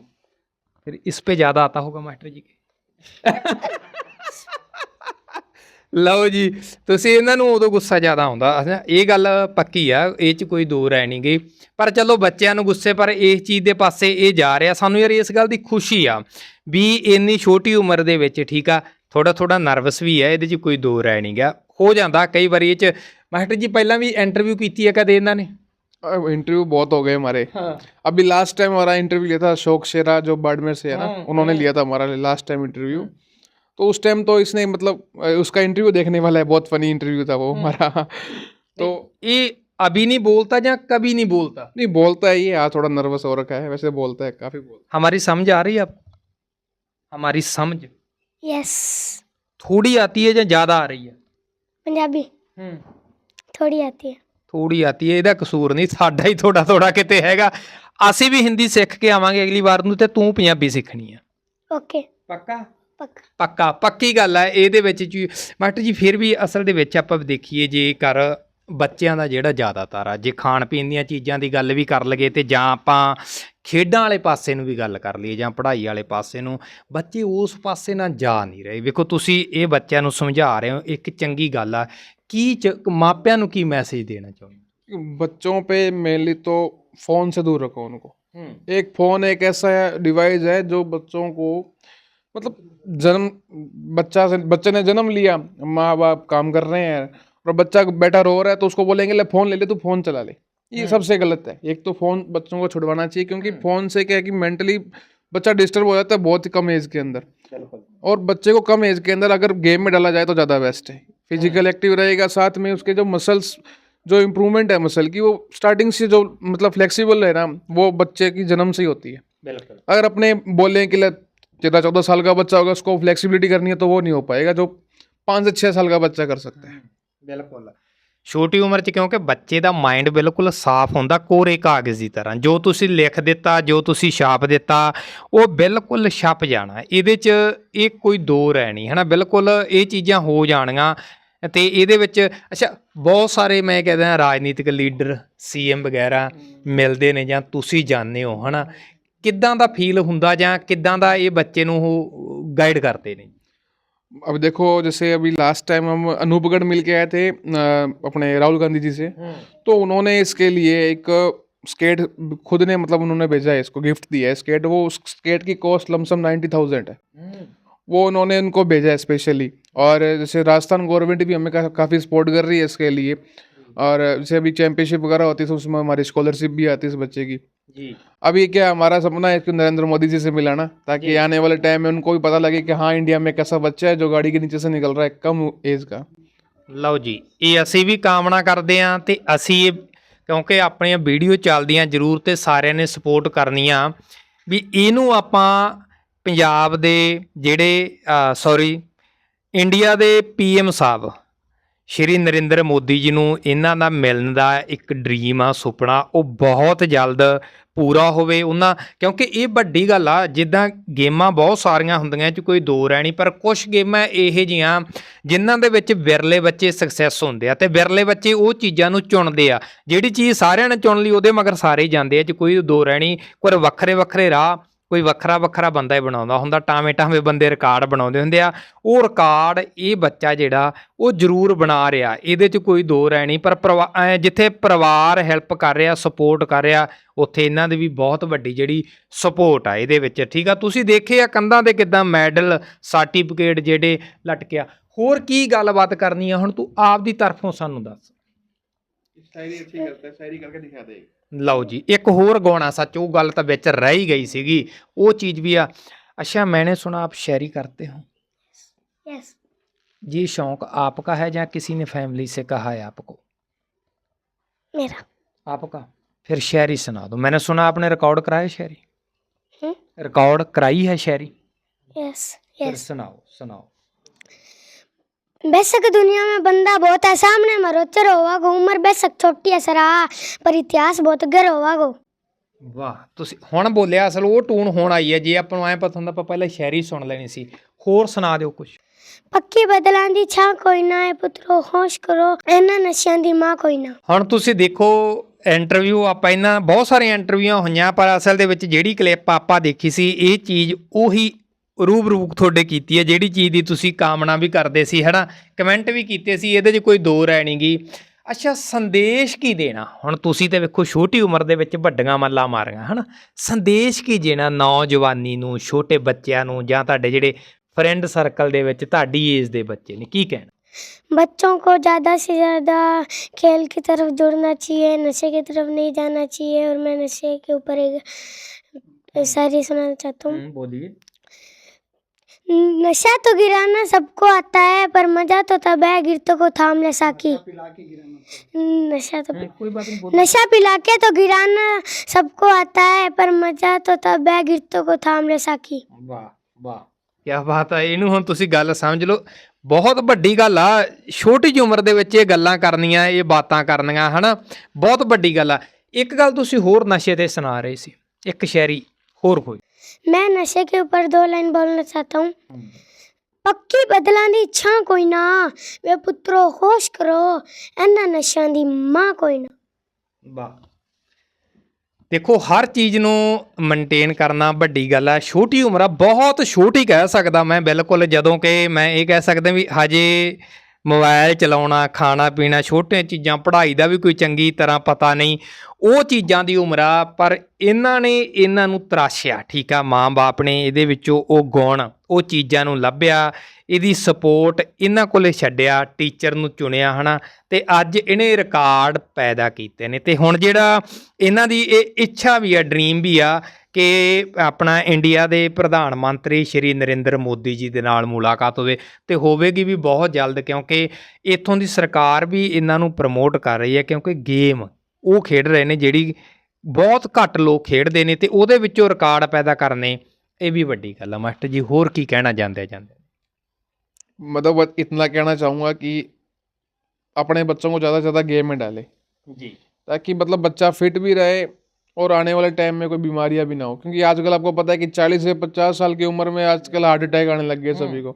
फिर इस पे ज्यादा आता होगा मास्टर जी के ਲਓ ਜੀ ਤੁਸੀਂ ਇਹਨਾਂ ਨੂੰ ਉਦੋਂ ਗੁੱਸਾ ਜ਼ਿਆਦਾ ਆਉਂਦਾ ਅੱਛਾ, ਇਹ ਗੱਲ ਪੱਕੀ ਆ ਇਹ 'ਚ ਕੋਈ ਦੋ ਰਾਏ ਨਹੀਂ ਗਈ ਪਰ ਚਲੋ ਬੱਚਿਆਂ ਨੂੰ ਗੁੱਸੇ ਪਰ ਇਸ ਚੀਜ਼ ਦੇ ਪਾਸੇ ਇਹ ਜਾ ਰਿਹਾ ਸਾਨੂੰ ਯਾਰ ਇਸ ਗੱਲ ਦੀ ਖੁਸ਼ੀ ਆ ਵੀ ਇੰਨੀ ਛੋਟੀ ਉਮਰ ਦੇ ਵਿੱਚ ਠੀਕ ਆ ਥੋੜਾ ਥੋੜਾ ਨਰਵਸ ਵੀ ਹੈ ਇਹਦੇ 'ਚ ਕੋਈ ਦੋ ਰਾਏ ਨਹੀਂ ਗਾ ਹੋ ਜਾਂਦਾ ਕਈ ਵਾਰੀ ਇਹ 'ਚ ਮਾਸਟਰ ਜੀ ਪਹਿਲਾਂ ਵੀ ਇੰਟਰਵਿਊ ਕੀਤੀ ਹੈ ਕਦੇ ਇਹਨਾਂ ਨੇ इंटरव्यू बहुत हो गए हमारे अभी लास्ट टाइम हमारा इंटरव्यू लिया था अशोक शेरा जो बाड़मेर से है ना उन्होंने लिया था हमारा लास्ट टाइम इंटरव्यू तो उस टाइम तो इसने मतलब अ, उसका इंटरव्यू देखने वाला है बहुत फनी इंटरव्यू था वो हमारा तो ਇਹ अभी नहीं बोलता ਜਾਂ कभी नहीं बोलता नहीं बोलता है ये हाँ थोड़ा नर्वस हो रखा है वैसे बोलता है काफी बोलता हमारी समझ आ रही है आपको हमारी समझ यस थोड़ी आती है या ज़्यादा आ रही है पंजाबी थोड़ी आती है ਥੋੜੀ ਆਤੀ ਹੈ ਇਹਦਾ ਕਸੂਰ ਨਹੀਂ ਸਾਡਾ ਹੀ ਥੋੜਾ ਥੋੜਾ ਕਿਤੇ ਹੈਗਾ ਅਸੀਂ ਵੀ ਹਿੰਦੀ ਸਿੱਖ ਕੇ ਆਵਾਂਗੇ ਅਗਲੀ ਵਾਰ ਨੂੰ ਤੇ ਤੂੰ ਪੰਜਾਬੀ ਸਿੱਖਣੀ ਆ ओके ਪੱਕਾ पक्का ਪੱਕਾ ਪੱਕੀ ਗੱਲ ਹੈ ਇਹਦੇ ਵਿੱਚ ਜੀ ਮਾਸਟਰ ਜੀ ਫਿਰ ਵੀ ਅਸਲ ਦੇ ਵਿੱਚ ਆਪਾਂ ਦੇਖੀਏ ਜੇਕਰ ਬੱਚਿਆਂ ਦਾ ਜਿਹੜਾ ਜ਼ਿਆਦਾਤਰ ਆ ਜੇ ਖਾਣ ਪੀਣ ਦੀਆਂ ਚੀਜ਼ਾਂ ਦੀ ਗੱਲ ਵੀ ਕਰ ਲਗੇ ਤੇ ਜਾਂ ਆਪਾਂ ਖੇਡਾਂ ਵਾਲੇ ਪਾਸੇ ਨੂੰ ਵੀ ਗੱਲ ਕਰ ਲਈਏ ਜਾਂ ਪੜ੍ਹਾਈ ਵਾਲੇ ਪਾਸੇ ਨੂੰ ਬੱਚੇ ਉਸ ਪਾਸੇ ਨਾਲ ਜਾ ਨਹੀਂ ਰਹੇ ਵੇਖੋ ਤੁਸੀਂ ਇਹ ਬੱਚਿਆਂ ਨੂੰ ਸਮਝਾ ਰਹੇ ਹੋ ਇੱਕ ਚੰਗੀ ਗੱਲ ਆ ਕੀ ਚ- ਮਾਪਿਆਂ ਨੂੰ ਕੀ ਮੈਸੇਜ ਦੇਣਾ ਚਾਹੁੰਦੇ बच्चों पे मेनली तो फ़ोन से दूर रखो उनको एक फ़ोन एक ऐसा डिवाइस है जो बच्चों को मतलब जन्म बच्चा से बच्चे ने जन्म लिया माँ बाप काम कर रहे हैं और बच्चा बैठा रो रहा है तो उसको बोलेंगे ले फ़ोन ले ले तू फ़ोन चला ले ये सबसे गलत है। एक तो फ़ोन बच्चों को छुड़वाना चाहिए क्योंकि फ़ोन से क्या है कि मेंटली बच्चा डिस्टर्ब हो जाता है बहुत ही कम एज के अंदर। और बच्चे को कम एज के अंदर अगर गेम में डाला जाए तो ज़्यादा बेस्ट है। फ़िज़िकल एक्टिव रहेगा साथ में उसके जो मसल्स जो इम्प्रूवमेंट है मसल की वो स्टार्टिंग से जो मतलब फ्लेक्सिबल है ना वो बच्चे की जन्म से ही होती है। अगर अपने बोले कि चौदह चौदह साल का बच्चा होगा उसको फ्लेक्सिबिलिटी करनी है तो वो नहीं हो पाएगा जो पाँच से छः साल का बच्चा कर सकते हैं बिल्कुल। ਛੋਟੀ ਉਮਰ 'ਚ ਕਿਉਂਕਿ ਬੱਚੇ ਦਾ ਮਾਈਂਡ ਬਿਲਕੁਲ ਸਾਫ਼ ਹੁੰਦਾ ਕੋਰੇ ਕਾਗਜ਼ ਦੀ ਤਰ੍ਹਾਂ। ਜੋ ਤੁਸੀਂ ਲਿਖ ਦਿੱਤਾ ਜੋ ਤੁਸੀਂ ਛਾਪ ਦਿੱਤਾ ਉਹ ਬਿਲਕੁਲ ਛਪ ਜਾਣਾ। ਇਹਦੇ 'ਚ ਇਹ ਕੋਈ ਦੋ ਰਹਿ ਨਹੀਂ ਹਨਾ? ਬਿਲਕੁਲ ਇਹ ਚੀਜ਼ਾਂ ਹੋ ਜਾਣੀਆਂ ਤੇ ਇਹਦੇ ਵਿੱਚ ਅੱਛਾ ਬਹੁਤ ਸਾਰੇ ਮੈਂ ਕਹਿੰਦਾ ਰਾਜਨੀਤਿਕ ਲੀਡਰ ਸੀਐਮ ਵਗੈਰਾ ਮਿਲਦੇ ਨੇ ਜਾਂ ਤੁਸੀਂ ਜਾਣਦੇ ਹੋ ਹਨਾ? ਕਿੱਦਾਂ ਦਾ ਫੀਲ ਹੁੰਦਾ ਜਾਂ ਕਿੱਦਾਂ ਦਾ ਇਹ ਬੱਚੇ ਨੂੰ ਉਹ ਗਾਈਡ ਕਰਦੇ ਨੇ? अब देखो जैसे अभी लास्ट टाइम हम अनूपगढ़ मिल के आए थे अपने राहुल गांधी जी से तो उन्होंने इसके लिए एक स्केट खुद ने मतलब उन्होंने भेजा है इसको गिफ्ट दिया है। स्केट वो उस स्केट की कॉस्ट लमसम नाइन्टी थाउज़ेंड है। वो उन्होंने उनको भेजा है स्पेशली और जैसे राजस्थान गवर्नमेंट भी हमें का, काफ़ी सपोर्ट कर रही है इसके लिए। और जैसे अभी चैंपियनशिप वगैरह होती है तो उसमें हमारी स्कॉलरशिप भी आती है इस बच्चे की। ਜੀ अभी क्या हमारा सपना है कि नरेंद्र मोदी जी से मिलाना ताकि आने वाले टाइम में उनको भी पता लगे कि हाँ इंडिया में कैसा बच्चा है जो गाड़ी के नीचे से निकल रहा है कम एज का ਲਓ ਜੀ ਇਹ ਅਸੀਂ ਵੀ ਕਾਮਨਾ ਕਰਦੇ ਆਂ ਤੇ ਅਸੀਂ ਇਹ ਕਿਉਂਕਿ ਆਪਣੀਆਂ ਵੀਡੀਓ ਚੱਲਦੀਆਂ ਜ਼ਰੂਰ ਤੇ ਸਾਰਿਆਂ ਨੇ ਸਪੋਰਟ ਕਰਨੀ ਆ ਵੀ ਇਹਨੂੰ ਆਪਾਂ ਪੰਜਾਬ ਦੇ ਜਿਹੜੇ ਸੌਰੀ ਇੰਡੀਆ ਦੇ ਪੀਐਮ ਸਾਹਿਬ ਸ਼੍ਰੀ ਨਰਿੰਦਰ ਮੋਦੀ ਜੀ ਨੂੰ ਇਹਨਾਂ ਦਾ ਮਿਲਣ ਦਾ ਇੱਕ ਡ੍ਰੀਮ ਆ, ਸੁਪਨਾ, ਉਹ ਬਹੁਤ ਜਲਦ ਪੂਰਾ ਹੋਵੇ ਉਹਨਾਂ, ਕਿਉਂਕਿ ਇਹ ਵੱਡੀ ਗੱਲ ਆ, ਜਿੱਦਾਂ ਗੇਮਾਂ ਬਹੁਤ ਸਾਰੀਆਂ ਹੁੰਦੀਆਂ ਚ ਕੋਈ ਦੋ ਰਹਿਣੀ ਪਰ ਕੁਝ ਗੇਮਾਂ ਇਹ ਜੀਆਂ ਜਿਨ੍ਹਾਂ ਦੇ ਵਿੱਚ ਵਿਰਲੇ ਬੱਚੇ ਸਕਸੈਸ ਹੁੰਦੇ ਆ, ਤੇ ਵਿਰਲੇ ਬੱਚੇ ਉਹ ਚੀਜ਼ਾਂ ਨੂੰ ਚੁਣਦੇ ਆ, ਜਿਹੜੀ ਚੀਜ਼ ਸਾਰਿਆਂ ਨੇ ਚੁਣ ਲਈ, ਉਹਦੇ ਮਗਰ ਸਾਰੇ ਜਾਂਦੇ ਆ ਚ ਕੋਈ ਦੋ ਰਹਿਣੀ ਕੋਈ ਵੱਖਰੇ ਵੱਖਰੇ ਰਾਹ ਕੋਈ ਵੱਖਰਾ ਵੱਖਰਾ ਬੰਦਾ ਹੀ ਬਣਾਉਂਦਾ ਹੁੰਦਾ, ਟਾਵੇਂ ਟਾਵੇਂ ਬੰਦੇ ਰਿਕਾਰਡ ਬਣਾਉਂਦੇ ਹੁੰਦੇ ਆ। ਉਹ ਰਿਕਾਰਡ ਇਹ ਬੱਚਾ ਜਿਹੜਾ, ਉਹ ਜ਼ਰੂਰ ਬਣਾ ਰਿਹਾ। ਇਹਦੇ 'ਚ ਕੋਈ ਦੋ ਰਹਿ ਨਹੀਂ, ਪਰ ਜਿੱਥੇ ਪਰਿਵਾਰ ਹੈਲਪ ਕਰ ਰਿਹਾ ਸਪੋਰਟ ਕਰ ਰਿਹਾ, ਉੱਥੇ ਇਹਨਾਂ ਦੀ ਵੀ ਬਹੁਤ ਵੱਡੀ ਜਿਹੜੀ ਸਪੋਰਟ ਆ ਇਹਦੇ ਵਿੱਚ। ਠੀਕ ਆ? ਤੁਸੀਂ ਦੇਖੇ ਆ ਕੰਧਾਂ ਦੇ ਕਿਦਾਂ ਮੈਡਲ ਸਰਟੀਫਿਕੇਟ ਜਿਹੜੇ ਲਟਕਿਆ ਹੋਰ ਕੀ ਗੱਲਬਾਤ ਕਰਨੀ ਆ? ਹੁਣ ਤੂੰ ਆਪ ਦੀ ਤਰਫੋਂ ਸਾਨੂੰ ਦੱਸ। ਸ਼ਾਇਰੀ ਅੱਛੀ ਕਰਦਾ ਸ਼ਾਇਰੀ ਕਰਕੇ ਦਿਖਾ ਦੇ। ਲਓ ਜੀ ਇੱਕ ਹੋਰ ਗਾਉਣਾ ਸੱਚ ਉਹ ਗੱਲ ਤਾਂ ਵਿੱਚ ਰਹਿ ਹੀ ਗਈ ਸੀਗੀ ਉਹ ਚੀਜ਼ ਵੀ ਆ ਅੱਛਾ ਮੈਨੇ ਸੁਣਾ ਆਪ ਸ਼ਾਇਰੀ ਕਰਤੇ ਹੋ यस ये शौक आपका है या किसी ने फैमिली से कहा है आपको मेरा आपका फिर शायरी सुना दो मैंने सुना आपने रिकॉर्ड कराया शायरी हम्म? रिकॉर्ड कराई है शायरी यस फिर यस सुनाओ सुनाओ बेशक दुनिया में बंदा बहुत है सामने मरोचर होवा गो उम्र बेशक छोटी है सरा पर इतिहास बहुत गर होवा गो ਵਾਹ ਤੁਸੀਂ ਹੁਣ ਬੋਲਿਆ ਅਸਲ ਉਹ ਟੂਨ ਹੁਣ ਆਈ ਹੈ ਜੇ ਆਪਾਂ ਨੂੰ ਐ ਪਤਾ ਹੁੰਦਾ ਆਪਾਂ ਪਹਿਲਾਂ ਸ਼ਾਇਰੀ ਸੁਣ ਲੈਣੀ ਸੀ ਹੋਰ ਸੁਣਾ ਦਿਓ ਕੁਝ ਪੱਕੀ ਬਦਲਾਂ ਦੀ ਛਾਂ ਕੋਈ ਨਾ ਹੈ ਪੁੱਤਰੋ ਹੋਸ਼ ਕਰੋ ਇਹਨਾਂ ਨਸ਼ਿਆਂ ਦੀ ਮਾਂ ਕੋਈ ਨਾ ਹੁਣ ਤੁਸੀਂ ਦੇਖੋ ਇੰਟਰਵਿਊ ਆਪਾਂ ਇਹਨਾਂ ਬਹੁਤ ਸਾਰੀਆਂ ਇੰਟਰਵਿਊਆਂ ਹੋਈਆਂ ਪਰ ਅਸਲ ਦੇ ਵਿੱਚ ਜਿਹੜੀ ਕਲਿੱਪ ਆਪਾਂ ਦੇਖੀ ਸੀ ਇਹ ਚੀਜ਼ ਉਹੀ ਰੂਬਰੂ ਤੁਹਾਡੇ ਕੀਤੀ ਹੈ ਜਿਹੜੀ ਚੀਜ਼ ਦੀ ਤੁਸੀਂ ਕਾਮਨਾ ਵੀ ਕਰਦੇ ਸੀ ਹਨਾ ਕਮੈਂਟ ਵੀ ਕੀਤੇ ਸੀ ਇਹਦੇ 'ਚ ਕੋਈ ਦੋ ਰਹਿ ਨਹੀਂ ਗੀ ਅੱਛਾ ਸੰਦੇਸ਼ ਕੀ ਦੇਣਾ ਹੁਣ ਤੁਸੀਂ ਤੇ ਵੇਖੋ ਛੋਟੀ ਉਮਰ ਦੇ ਵਿੱਚ ਵੱਡੀਆਂ ਮੱਲਾਂ ਮਾਰੀਆਂ ਹਨਾ ਸੰਦੇਸ਼ ਕੀ ਦੇਣਾ ਨੌਜਵਾਨੀ ਨੂੰ ਛੋਟੇ ਬੱਚਿਆਂ ਨੂੰ ਜਾਂ ਤੁਹਾਡੇ ਜਿਹੜੇ ਫਰੈਂਡ ਸਰਕਲ ਦੇ ਵਿੱਚ ਤੁਹਾਡੀ ਏਜ ਦੇ ਬੱਚੇ ਨੇ ਕੀ ਕਹਿਣਾ बच्चों को ज़्यादा से ज़्यादा खेल की तरफ जुड़ना चाहिए नशे की तरफ नहीं जाना चाहिए और मैं नशे के ऊपर एक शायरी सुनाना चाहता हूँ ਬੋਲੀਏ नशा तो गिराना सबको आता है पर मजा तो तब है गिरतों को थाम ले साकी नशा तो ਕੋਈ ਬਾਤ ਨਹੀਂ नशा पिला के तो गिराना सबको आता है पर मजा तो तब है गिरतों को थाम ले साकी ਵਾਹ ਵਾਹ ਕੀ ਬਾਤ ਹੈ ਇਹਨੂੰ ਹੁਣ ਤੁਸੀਂ ਗੱਲ ਸਮਝ ਲਓ ਬਹੁਤ ਵੱਡੀ ਗੱਲ ਆ ਛੋਟੀ ਜਿਹੀ ਉਮਰ ਦੇ ਵਿੱਚ ਇਹ ਗੱਲਾਂ ਕਰਨੀਆਂ ਇਹ ਬਾਤਾਂ ਕਰਨੀਆਂ ਹਨਾ ਬਹੁਤ ਵੱਡੀ ਗੱਲ ਆ ਇੱਕ ਗੱਲ ਤੁਸੀਂ ਹੋਰ ਨਸ਼ੇ ਤੇ ਸੁਣਾ ਰਹੇ ਸੀ ਇੱਕ ਸ਼ਾਇਰੀ ਹੋਰ ਕੋਈ मैं नशे के ऊपर दो लाइन बोलना चाहता हूँ ਪੱਕੀ ਬਦਲਾਂ ਦੀ ਇੱਛਾ ਕੋਈ ਨਾ ਵੇ ਪੁੱਤਰੋ ਹੋਸ਼ ਕਰੋ ਇਹਨਾਂ ਨਸ਼ਿਆਂ ਦੀ ਮਾਂ ਕੋਈ ਨਾ ਵਾਹ ਦੇਖੋ ਹਰ ਚੀਜ਼ ਨੂੰ ਮੇਨਟੇਨ ਕਰਨਾ ਵੱਡੀ ਗੱਲ ਹੈ ਛੋਟੀ ਉਮਰ ਆ ਬਹੁਤ ਛੋਟੀ ਕਹਿ ਸਕਦਾ ਮੈਂ ਬਿਲਕੁਲ ਜਦੋਂ ਕਿ ਮੈਂ ਇਹ ਕਹਿ ਸਕਦਾ ਵੀ ਹਜੇ ਮੋਬਾਈਲ ਚਲਾਉਣਾ, ਖਾਣਾ ਪੀਣਾ, ਛੋਟੀਆਂ ਚੀਜ਼ਾਂ, ਪੜ੍ਹਾਈ ਦਾ ਵੀ ਕੋਈ ਚੰਗੀ ਤਰ੍ਹਾਂ ਪਤਾ ਨਹੀਂ। ਉਹ ਚੀਜ਼ਾਂ ਦੀ ਉਮਰ ਆ, ਪਰ ਇਹਨਾਂ ਨੇ ਇਹਨਾਂ ਨੂੰ ਤਰਾਸ਼ਿਆ, ਠੀਕ ਆ? ਮਾਂ-ਬਾਪ ਨੇ ਇਹਦੇ ਵਿੱਚੋਂ ਉਹ ਗੁਣ, ਉਹ ਚੀਜ਼ਾਂ ਨੂੰ ਲੱਭਿਆ, ਇਹਦੀ ਸਪੋਰਟ ਇਹਨਾਂ ਕੋਲੇ ਛੱਡਿਆ ਟੀਚਰ ਨੂੰ ਚੁਣਿਆ, ਹਨਾ? ਤੇ ਅੱਜ ਇਹਨੇ ਰਿਕਾਰਡ ਪੈਦਾ ਕੀਤੇ ਨੇ। ਤੇ ਹੁਣ ਜਿਹੜਾ ਇਹਨਾਂ ਦੀ ਇਹ ਇੱਛਾ ਵੀ ਆ ਡ੍ਰੀਮ ਵੀ ਆ ਕਿ ਆਪਣਾ ਇੰਡੀਆ ਦੇ ਪ੍ਰਧਾਨ ਮੰਤਰੀ ਸ਼੍ਰੀ ਨਰਿੰਦਰ ਮੋਦੀ ਜੀ ਦੇ ਨਾਲ ਮੁਲਾਕਾਤ ਹੋਵੇ ਤੇ ਹੋਵੇਗੀ ਵੀ ਬਹੁਤ ਜਲਦ ਕਿਉਂਕਿ ਇੱਥੋਂ ਦੀ ਸਰਕਾਰ ਵੀ ਇਹਨਾਂ ਨੂੰ ਪ੍ਰਮੋਟ ਕਰ ਰਹੀ ਹੈ ਕਿਉਂਕਿ ਗੇਮ ਉਹ ਖੇਡ ਰਹੇ ਨੇ ਜਿਹੜੀ ਬਹੁਤ ਘੱਟ ਲੋਕ ਖੇਡਦੇ ਨੇ ਤੇ ਉਹਦੇ ਵਿੱਚੋਂ ਰਿਕਾਰਡ ਪੈਦਾ ਕਰਨੇ ਇਹ ਵੀ ਵੱਡੀ ਗੱਲ ਆ ਮਾਸਟਰ ਜੀ ਹੋਰ ਕੀ ਕਹਿਣਾ ਜਾਂਦੇ ਜਾਂਦੇ मतलब बस इतना कहना चाहूँगा कि अपने बच्चों को ज़्यादा से ज़्यादा गेम में डालें ਜੀ ताकि मतलब बच्चा फिट भी रहे और आने वाले टाइम में कोई बीमारियाँ भी ना हो। क्योंकि आजकल आपको पता है कि 40 से 50 साल की उम्र में आजकल हार्ट अटैक आने लग गए सभी को।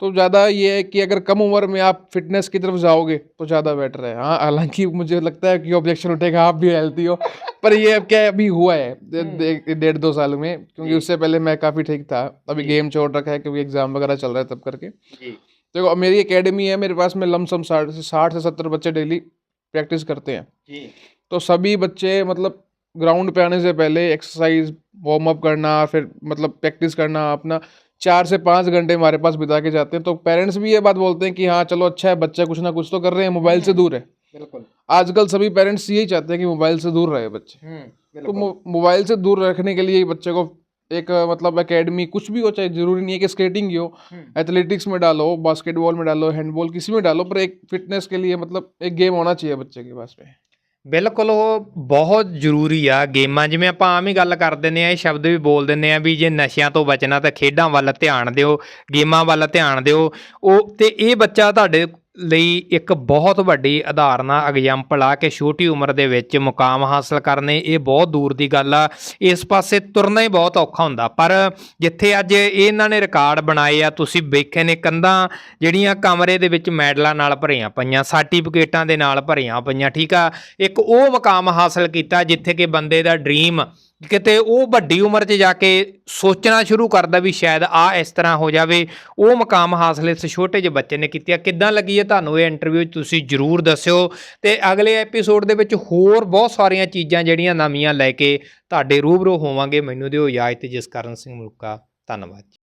तो ज़्यादा ये है कि अगर कम उम्र में आप फिटनेस की तरफ़ जाओगे तो ज़्यादा बेटर है। हाँ हालाँकि मुझे लगता है कि ऑब्जेक्शन उठेगा आप भी हेल्थी हो। पर ये अब क्या अभी हुआ है दे- डेढ़ दो साल में। क्योंकि उससे पहले मैं काफ़ी ठीक था। अभी गेम छोड़ रखा है क्योंकि एग्ज़ाम वगैरह चल रहा है तब करके। देखो मेरी अकेडमी है मेरे पास में लमसम साठ से साठ से सत्तर बच्चे डेली प्रैक्टिस करते हैं। तो सभी बच्चे मतलब ग्राउंड पे आने से पहले एक्सरसाइज वार्म अप करना फिर मतलब प्रैक्टिस करना अपना चार से पाँच घंटे हमारे पास बिता के जाते हैं। तो पेरेंट्स भी ये बात बोलते हैं कि हाँ चलो अच्छा है बच्चा कुछ ना कुछ तो कर रहे हैं मोबाइल से दूर है। बिल्कुल। आजकल सभी पेरेंट्स यही चाहते हैं कि मोबाइल से दूर रहे बच्चे। हम्म, तो मोबाइल से दूर रखने के लिए बच्चे को एक मतलब एकेडमी कुछ भी हो चाहे ज़रूरी नहीं है कि स्केटिंग ही हो हम्म। एथलेटिक्स में डालो बास्केटबॉल में डालो हैंडबॉल किसी में डालो पर एक फिटनेस के लिए मतलब एक गेम होना चाहिए बच्चे के पास में। ਬਿਲਕੁਲ ਉਹ ਬਹੁਤ ਜ਼ਰੂਰੀ ਆ ਗੇਮਾਂ, ਜਿਵੇਂ ਆਪਾਂ ਆਮ ਹੀ ਗੱਲ ਕਰ ਦਿੰਦੇ ਆ ਇਹ ਸ਼ਬਦ ਵੀ ਬੋਲ ਦਿੰਦੇ ਆ ਵੀ ਜੇ ਨਸ਼ਿਆਂ ਤੋਂ ਬਚਣਾ ਤਾਂ ਖੇਡਾਂ ਵੱਲ ਧਿਆਨ ਦਿਓ, ਗੇਮਾਂ ਵੱਲ ਧਿਆਨ ਦਿਓ। ਉਹ ਤੇ ਇਹ ਬੱਚਾ ਤੁਹਾਡੇ ਲਈ ਇੱਕ ਬਹੁਤ ਵੱਡੀ ਉਦਾਹਰਨਾ ਐਗਜ਼ਾਮਪਲ ਆ ਕਿ ਛੋਟੀ ਉਮਰ ਦੇ ਵਿੱਚ ਮੁਕਾਮ ਹਾਸਲ ਕਰਨੇ, ਇਹ ਬਹੁਤ ਦੂਰ ਦੀ ਗੱਲ ਆ। ਇਸ ਪਾਸੇ ਤੁਰਨਾ ਹੀ ਬਹੁਤ ਔਖਾ ਹੁੰਦਾ। ਪਰ ਜਿੱਥੇ ਅੱਜ ਇਹਨਾਂ ਨੇ ਰਿਕਾਰਡ ਬਣਾਏ ਆ, ਤੁਸੀਂ ਵੇਖੇ ਨੇ ਕੰਧਾਂ ਜਿਹੜੀਆਂ ਕਮਰੇ ਦੇ ਵਿੱਚ ਮੈਡਲਾਂ ਨਾਲ ਭਰੀਆਂ ਪਈਆਂ, ਸਰਟੀਫਿਕੇਟਾਂ ਦੇ ਨਾਲ ਭਰੀਆਂ ਪਈਆਂ, ਠੀਕ ਆ? ਇੱਕ ਉਹ ਮੁਕਾਮ ਹਾਸਲ ਕੀਤਾ ਜਿੱਥੇ ਕਿ ਬੰਦੇ ਦਾ ਡ੍ਰੀਮ ਕਿਤੇ ਉਹ ਵੱਡੀ ਉਮਰ 'ਚ ਜਾ ਕੇ ਸੋਚਣਾ ਸ਼ੁਰੂ ਕਰਦਾ ਵੀ ਸ਼ਾਇਦ ਆ ਇਸ ਤਰ੍ਹਾਂ ਹੋ ਜਾਵੇ, ਉਹ ਮਕਾਮ ਹਾਸਲ ਇਸ ਛੋਟੇ ਜਿਹੇ ਬੱਚੇ ਨੇ ਕੀਤੀ ਆ ਕਿੱਦਾਂ ਲੱਗੀ ਹੈ ਤੁਹਾਨੂੰ ਇਹ ਇੰਟਰਵਿਊ ਤੁਸੀਂ ਜਰੂਰ ਦੱਸਿਓ। ਤੇ ਅਗਲੇ ਐਪੀਸੋਡ ਦੇ ਵਿੱਚ ਹੋਰ ਬਹੁਤ ਸਾਰੀਆਂ ਚੀਜ਼ਾਂ ਜਿਹੜੀਆਂ ਨਵੀਆਂ ਲੈ ਕੇ ਤੁਹਾਡੇ ਰੂਬਰੂ ਹੋਵਾਂਗੇ। ਮੈਨੂੰ ਦਿਓ ਇਜਾਜ਼ਤ, ਜਸਕਰਨ ਸਿੰਘ ਮਲੂਕਾ। ਧੰਨਵਾਦ ਜੀ।